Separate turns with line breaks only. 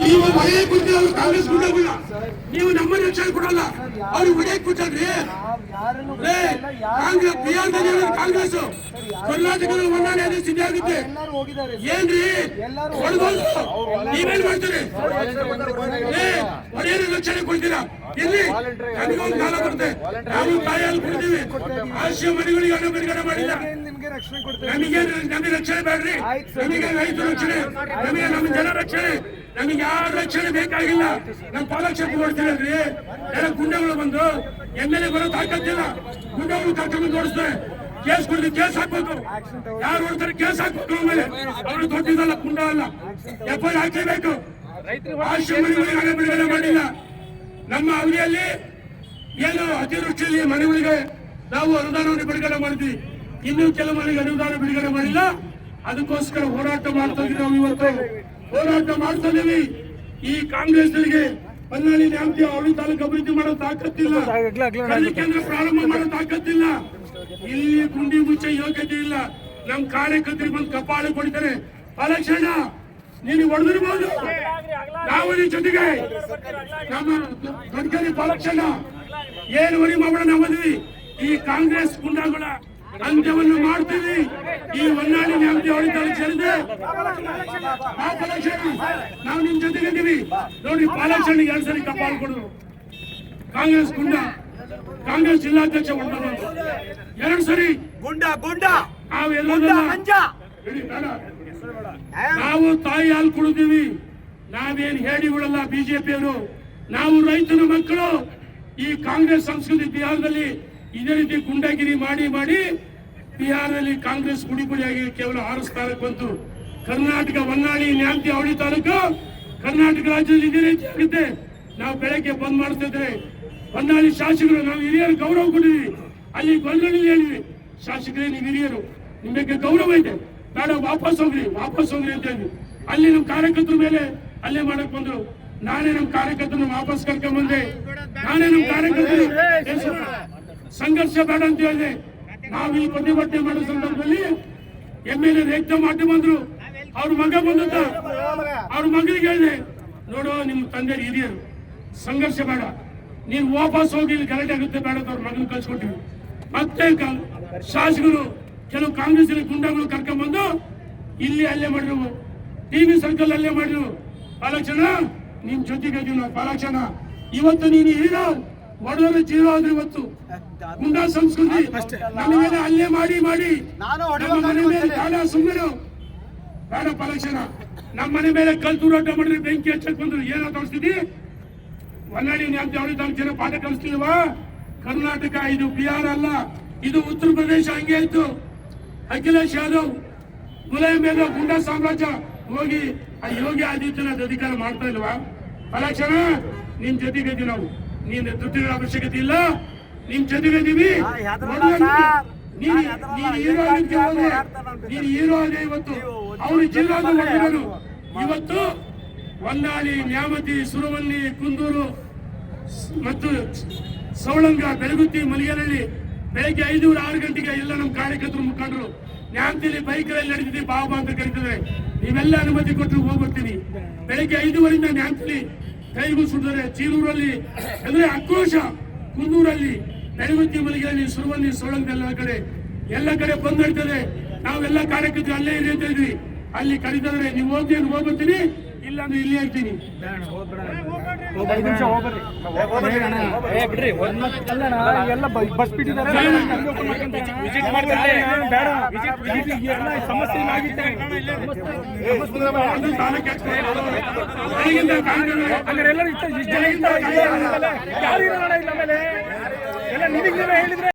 ನೀವು ಒಳ್ಳೆ ಅವ್ರು ಕಾಂಗ್ರೆಸ್ ಗುಂಡಾಗಿಲ್ಲ ನೀವು ನಮ್ಮ ರಕ್ಷಣೆ ಕೊಡಲ್ಲ. ಅವ್ರಿಗೆ ಒಳ್ಳೆ ಕೂತಲ್ರಿ ಕಾಂಗ್ರೆಸ್ ಬಿಹಾರದಲ್ಲಿ ಕಾಂಗ್ರೆಸ್ ಅದೇ ಸ್ಥಿತಿ ಆಗುತ್ತೆ. ಏನ್ರಿ? ನೀವೇನ್ ಮಾಡ್ತೀರಿ? ರಕ್ಷಣೆ ಕೊಡ್ತೀರಾ? ಇಲ್ಲಿ ನನಗೊಂದು ಕಾಲ ಬರುತ್ತೆ ನಾವು ಕಾಯಲ್ಲಿ ಕೊಡ್ತೀವಿ ಆಶ್ರಯ ಮನೆಗಳಿಗೆ ಹಣ ಮಾಡಿಲ್ಲ.
ನಿಮ್ಗೆ
ನಮಗೆ ನಮಗೆ ರಕ್ಷಣೆ ಬೇಡ್ರಿ. ನಮಗೆ ರೈತ ರಕ್ಷಣೆ? ನಮಗೆ ನಮ್ಮ ಜನ ರಕ್ಷಣೆ? ನಮಗೆ ಯಾರ ರಕ್ಷಣೆ ಬೇಕಾಗಿಲ್ಲ. ನಮ್ಮ ಪಾಲಕ್ಷೇಪ ರೀ ಎಲ್ಲ ಗುಂಡೆಗಳು ಬಂದು ಎಂ ಎಲ್ ಎ ಬರೋ ತಾಕತ್ತಿಲ್ಲ. ಗುಂಡೆಗಳು ಕರ್ಕೊಂಡು ನೋಡಿಸ್ತಾರೆ ಕೇಸ್ ಕೊಡ್ತೀವಿ ಕೇಸ್ ಹಾಕ್ಬೇಕು ಯಾರು ನೋಡ್ತಾರೆ ಕೇಸ್ ಹಾಕ್ಬೇಕು ಆಮೇಲೆ. ಅವರು ದೊಡ್ಡದಲ್ಲ ಗುಂಡ ಅಲ್ಲ ಎಫ್ ಐ ಹಾಕಲೇಬೇಕು ಬಿಡುಗಡೆ ಮಾಡಿಲ್ಲ. ನಮ್ಮ ಅವಧಿಯಲ್ಲಿ ಏನು ಅತಿವೃಷ್ಟಿಯಲ್ಲಿ ಮನೆಗಳಿಗೆ ನಾವು ಅನುದಾನವನ್ನು ಬಿಡುಗಡೆ ಮಾಡಿದ್ವಿ. ಇನ್ನು ಕೆಲವು ಮನೆಗೆ ಅನುದಾನ ಬಿಡುಗಡೆ ಮಾಡಿಲ್ಲ. ಅದಕ್ಕೋಸ್ಕರ ಹೋರಾಟ ಮಾಡ್ತಾ ಇದ್ದೀವಿ ನಾವು ಇವತ್ತು. ಹೋರಾಟ ಮಾಡ್ತಾ ಈ ಈ ಕಾಂಗ್ರೆಸ್ಗಳಿಗೆ ಹೊನ್ನಾಳಿ ನ್ಯಾಮತಿ ಅವಳಿ ತಾಲೂಕು ಅಭಿವೃದ್ಧಿ ಮಾಡೋ ತಾಕತ್ತಿಲ್ಲ. ಕಲಿಕೆಯನ್ನು ಪ್ರಾರಂಭ ಮಾಡೋ ತಾಕತ್ತಿಲ್ಲ. ಇಲ್ಲಿ ಗುಂಡಿ ಮುಚ್ಚೆ ಯೋಗ್ಯತೆ ಇಲ್ಲ. ನಮ್ ಕಾರ್ಯಕರ್ತರಿಗೆ ಬಂದು ಕಪಾಳ ಕೊಡ್ತಾರೆ. ಅಲಕ್ಷಣ ನೀನು ಹೊಡೆದಿರ್ಬೋದು ನಾವು ನಿನ್ ಜೊತೆಗೆ. ನಮ್ಮ ಗಡ್ಕರಿ ಪಾಲಕ್ಷಣ ಏನು ವರಿ ಮಾಡೋಣ ನಮ್ಮದ್ವಿ ಈ ಕಾಂಗ್ರೆಸ್ ಗುಂಡಾಗಳ ಅಂತ್ಯವನ್ನು ಮಾಡ್ತೀವಿ. ಈ ಹೊನ್ನಾಳಿ ನ್ಯಾಮತಿ ಹೊಡಿತಾಳೆ ಸೇರಿದೆ ಪಾಲಕ್ಷಣ ನಾವು ನಿಮ್ ಜೊತೆಗೆ ಇದೀವಿ. ನೋಡಿ ಪಾಲಕ್ಷಣ ಎರಡ್ ಸರಿ ಕಪಾಲು ಕೊಡೋದು ಕಾಂಗ್ರೆಸ್ ಗುಂಡ. ಕಾಂಗ್ರೆಸ್ ಜಿಲ್ಲಾಧ್ಯಕ್ಷ ಹೊಡೆದ ಎರಡು ಸರಿ
ಗುಂಡ ಗುಂಡ.
ನಾವು ಹೇಳಿ, ತಾಯಿ ಹಾಲು ಕುಡಿದೀವಿ. ನಾವೇನ್ ಹೇಳಿಗಳಲ್ಲ ಬಿಜೆಪಿಯವರು. ನಾವು ರೈತನ ಮಕ್ಕಳು. ಈ ಕಾಂಗ್ರೆಸ್ ಸಂಸ್ಕೃತಿ ಬಿಹಾರದಲ್ಲಿ ಇದೇ ರೀತಿ ಗುಂಡಾಗಿರಿ ಮಾಡಿ ಮಾಡಿ ಬಿಹಾರದಲ್ಲಿ ಕಾಂಗ್ರೆಸ್ ಗುಡಿ ಗುಡಿಯಾಗಿ ಕೇವಲ ಆರು ಸ್ಥಾನಕ್ಕೆ ಬಂತು ಕರ್ನಾಟಕ ಹೊನ್ನಾಳಿ ನ್ಯಾಮತಿ ಅವಳಿ ತಾಲೂಕು ಕರ್ನಾಟಕ ರಾಜ್ಯದಲ್ಲಿ ಇದೇ ರೀತಿ ಆಗುತ್ತೆ ನಾವು ಬೆಳಗ್ಗೆ ಬಂದ್ ಮಾಡ್ತಿದ್ರೆ ಹೊನ್ನಾಳಿ ಶಾಸಕರು ನಾವು ಹಿರಿಯರು ಗೌರವ ಕೊಟ್ಟಿದ್ವಿ ಅಲ್ಲಿ ಗೊಲ್ಗಡಲ್ಲಿ ಹೇಳಿದ್ವಿ ಶಾಸಕರೇ ನೀವು ಹಿರಿಯರು ನಿಮಗೆ ಗೌರವ ಇದೆ ಬೇಡ ವಾಪಸ್ ಹೋಗ್ರಿ ವಾಪಸ್ ಹೋಗ್ರಿ ಅಂತ ಹೇಳಿ ಅಲ್ಲಿ ನಮ್ಮ ಕಾರ್ಯಕರ್ತರ ಮೇಲೆ ಅಲ್ಲೇ ಮಾಡಕ್ ಬಂದ್ರು ನಾನೇ ನಮ್ಮ ಕಾರ್ಯಕರ್ತರನ್ನ ವಾಪಸ್ ಕರ್ಕೊಂಡ್ ಬಂದೆ ನಾನೇ ನಮ್ಮ ಕಾರ್ಯಕರ್ತರು ಸಂಘರ್ಷ ಬೇಡ ಅಂತ ಹೇಳಿದೆ ನಾವು ಈ ಪ್ರತಿಭಟನೆ ಮಾಡೋ ಸಂದರ್ಭದಲ್ಲಿ ಎಂ ಎಲ್ ಎ ರೇಖೆ ಮಾಡಿ ಬಂದ್ರು ಅವ್ರ ಮಗ ಬಂದಂತ ಅವ್ರ ಮಗನಿಗೆ ಹೇಳಿದೆ, ನೋಡು ನಿಮ್ಮ ತಂದೆ ಹಿರಿಯರು, ಸಂಘರ್ಷ ಬೇಡ. ನೀನು ವಾಪಸ್ ಹೋಗಿ ಇಲ್ಲಿ ಗಲಾಟೆ ಆಗುತ್ತೆ, ಬೇಡ ಅವ್ರ ಮಗನ ಕಳ್ಸಿಕೊಟ್ಟಿವಿ ಮತ್ತೆ ಶಾಸಕರು, ಕೆಲವು ಕಾಂಗ್ರೆಸ್ ಗುಂಡಗಳು ಕರ್ಕೊಂಡ್ಬಂದು ಇಲ್ಲಿ ಅಲ್ಲೇ ಮಾಡಿರು ಟಿವಿ ಸರ್ಕಲ್ ಅಲ್ಲೇ ಮಾಡಿರು ಪಾಲಕ್ಷಣ ನಿಮ್ ಜೊತೆಗೆ ಪಾಲಕ್ಷಣ ಇವತ್ತು ನೀನು ಹೀರೋ ಒಡೆದ್ರೆ ಜೀವ ಆದ್ರೆ ಇವತ್ತು. ಗುಂಡಾ ಸಂಸ್ಕೃತಿ ನಮಗೆಲ್ಲ ಅಲ್ಲೇ ಮಾಡಿ ಮಾಡಿ.
ನಾನು
ನಮ್ಮ ಮನೆ ಮೇಲೆ ಬೇಡ ಸುಮ್ಮನೆ ಬೇಡ ಪಲಕ್ಷಣ. ನಮ್ಮ ಮನೆ ಮೇಲೆ ಕಲ್ ತೂರಾಟ ಮಾಡಿದ್ರೆ ಬೆಂಕಿ ಹಚ್ಚಕ್ ಬಂದ್ರು. ಏನೋ ತೋರಿಸ್ತಿದ್ದಿ? ಹೊನ್ನಾಳಿ ಅವಳಿ ತಾಲೂಕು ಜನ ಪಾಠ ಕಲಿಸ್ತಿಲ್ವಾ? ಕರ್ನಾಟಕ ಇದು ಬಿಹಾರ ಅಲ್ಲ. ಇದು ಉತ್ತರ ಪ್ರದೇಶ ಹಂಗೆ ಇತ್ತು. ಅಖಿಲೇಶ್ ಯಾದವ್ ಮುಲಾಯಂ ಯಾದವ್ ಗುಂಡಾ ಸಾಮ್ರಾಜ್ಯ ಹೋಗಿ ಆ ಯೋಗಿ ಆದಿತ್ಯನಾಥ್ ಅಧಿಕಾರ ಮಾಡ್ತಾ ಇಲ್ವಾ? ಪಲಕ್ಷಣ ನಿಮ್ ಜೊತೆಗೆ ಇದೀವಿ ನಾವು. ನೀನ್ ದುಡ್ಡಿನ ಅವಶ್ಯಕತೆ ಇಲ್ಲ. ಜೊತೆಗೆ ಇದೀವಿ. ನೀನ್. ನೀನ್ ಹೀರೋ ನೀನ್ ಹೀರೋ ಇವತ್ತು. ಅವ್ರು ಹೊರಟಿರೋರು ಇವತ್ತು ಹೊನ್ನಾಳಿ ನ್ಯಾಮತಿ ಸುರವಲ್ಲಿ ಕುಂದೂರು ಮತ್ತು ಸೌಳಂಗ ಬೆಳಗುತ್ತಿ ಮಲಿಗೆನಹಳ್ಳಿ ಬೆಳಗ್ಗೆ ಐದೂರ ಆರು ಗಂಟೆಗೆ ಎಲ್ಲ ನಮ್ಮ ಕಾರ್ಯಕರ್ತರು ಮುಖಂಡರು. ನ್ಯಾಮತಿಲಿ ರೈಲ್ ನಡೆದಿದೆ ಬಾಬಾ ಅಂತ ಕರೀತದೆ ನೀವೆಲ್ಲ ಅನುಮತಿ ಕೊಟ್ಟು ಹೋಗ್ಬರ್ತೀನಿ. ಬೆಳಗ್ಗೆ ಐದೂವರೆಯಿಂದ ನ್ಯಾಮತಿಲಿ ಕೈಗೂ ಸುಡಿದರೆ ಚೀಲೂರಲ್ಲಿ ಅಂದ್ರೆ ಆಕ್ರೋಶ ಕುಂದೂರಲ್ಲಿ ಬೆಳಗುತ್ತಿ ಮಲಿಗೆಯಲ್ಲಿ ಸುರುವಲ್ಲಿ ಸೋಳಂಗ ಎಲ್ಲ ಕಡೆ ಎಲ್ಲ ಕಡೆ ಬಂದ್ ನಡೀತದೆ. ನಾವೆಲ್ಲ ಕಾರ್ಯಕ್ರಮ ಅಲ್ಲೇ ಇದ್ವಿ ಅಲ್ಲಿ ಕರೀತಾರೆ ನೀವು ಹೋಗಿ ಹೋಗ್ಬರ್ತೀನಿ. ಇಲ್ಲ ಅಂದ್ರೆ ಇಲ್ಲೇ ಇರ್ತೀನಿ
ಅಲ್ಲಣ್ಣ ಎಲ್ಲ ಬಸ್ ಬಿಟ್ಟಿದ್ದಾರೆ ಸಮಸ್ಯೆ ಎಲ್ಲ ನಿಮಗೆ ನೀವೇ ಹೇಳಿದ್ರೆ